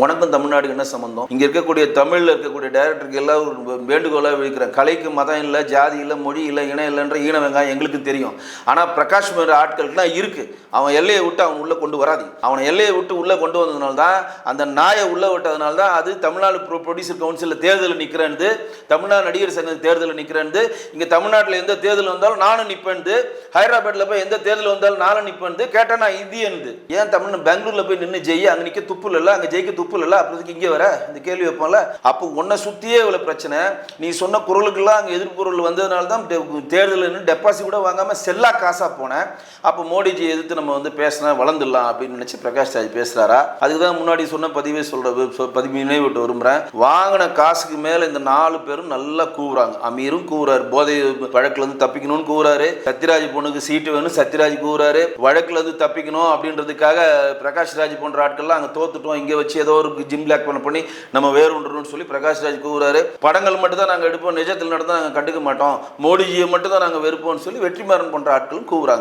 உனக்கும் தமிழ்நாடு என்ன சம்மந்தம் இங்கே இருக்கக்கூடிய தமிழில் இருக்கக்கூடிய டைரக்டருக்கு எல்லாம் ஒரு வேண்டுகோளாக விழிக்கிறேன் கலைக்கு மதம் இல்லை ஜாதி இல்லை மொழி இல்லை இனம் இல்லைன்ற ஈன வெங்காயம் எங்களுக்கு தெரியும். ஆனால் பிரகாஷ் மேற ஆட்களுக்குலாம் இருக்குது அவன் எல்லையை விட்டு அவன் உள்ளே கொண்டு வராது. அவனை எல்லையை விட்டு உள்ளே கொண்டு வந்ததுனால தான் அந்த நாயை உள்ளே விட்டதுனால தான் அது தமிழ்நாடு ப்ரொ ப்ரொடியூசர் கவுன்சிலில் தேர்தலில் நிற்கிறேன்து தமிழ்நாடு நடிகர் சங்க தேர்தலில் நிற்கிறேன்து இங்கே தமிழ்நாட்டில் எந்த தேர்தல் வந்தாலும் நானும் நிற்பேன்து ஹைதராபாத்தில் போய் எந்த தேர்தல் வந்தாலும் நானும் நிற்பேன்து கேட்டால் நான் இந்தியன்து ஏன் தமிழ் பெங்களூரில் போய் நின்று ஜெய் அங்கே நிற்க துப்புல இல்லை அங்கே ஜெயிக்க துப்பு அப்புறத்துக்கு இங்கே வர இந்த கேள்வி வைப்போம்ல. அப்போ உன்னை சுற்றியே இவ்வளோ பிரச்சனை. நீ சொன்ன குரலுக்கெல்லாம் அங்கே எதிர்ப்புறல் வந்ததுனால தான் டெ- டெபாசிட் கூட வாங்காமல் செல்லா காசாக போனேன். அப்போ மோடிஜி எதிர்த்து நம்ம வந்து பேசினா வளர்ந்துடலாம் அப்படின்னு நினச்சி பிரகாஷ் ராஜ் பேசுகிறாரா அதுக்கு தான் முன்னாடி சொன்ன பதிவே சொல்கிற பதிவு நினைவிட்டு விரும்புகிறேன் வாங்கின காசுக்கு மேலே இந்த நாலு பேரும் நல்லா கூவுறாங்க. அமீரும் கூவுறாரு. போதை வழக்குலேருந்து தப்பிக்கணும்னு கூவுறாரு. சத்யராஜ் பொண்ணுக்கு சீட்டு வேணும் சத்யராஜ் கூவுறாரு. வழக்குலேருந்து தப்பிக்கணும் அப்படின்றதுக்காக பிரகாஷ் ராஜ் போன்ற ஆட்கள்லாம் அங்கே தோத்துட்டோம். இங்கே வச்சு ஏதோ ஒரு ஜிம் லாக் பண்ண பண்ணி நம்ம வேறு ஒன்றுன்னு சொல்லி பிரகாஷ் ராஜ் கூவுறாரு. படங்கள் மட்டும் தான் நாங்கள் எடுப்போம். நிஜத்தில் நடந்தால் நாங்கள் கண்டுக்க மாட்டோம். மோடிஜியை மட்டும் தான் நாங்கள் வெறுப்போம்னு சொல்லி வெற்றிமாறன் போன்ற ஆட்களும் கூவுறாங்க.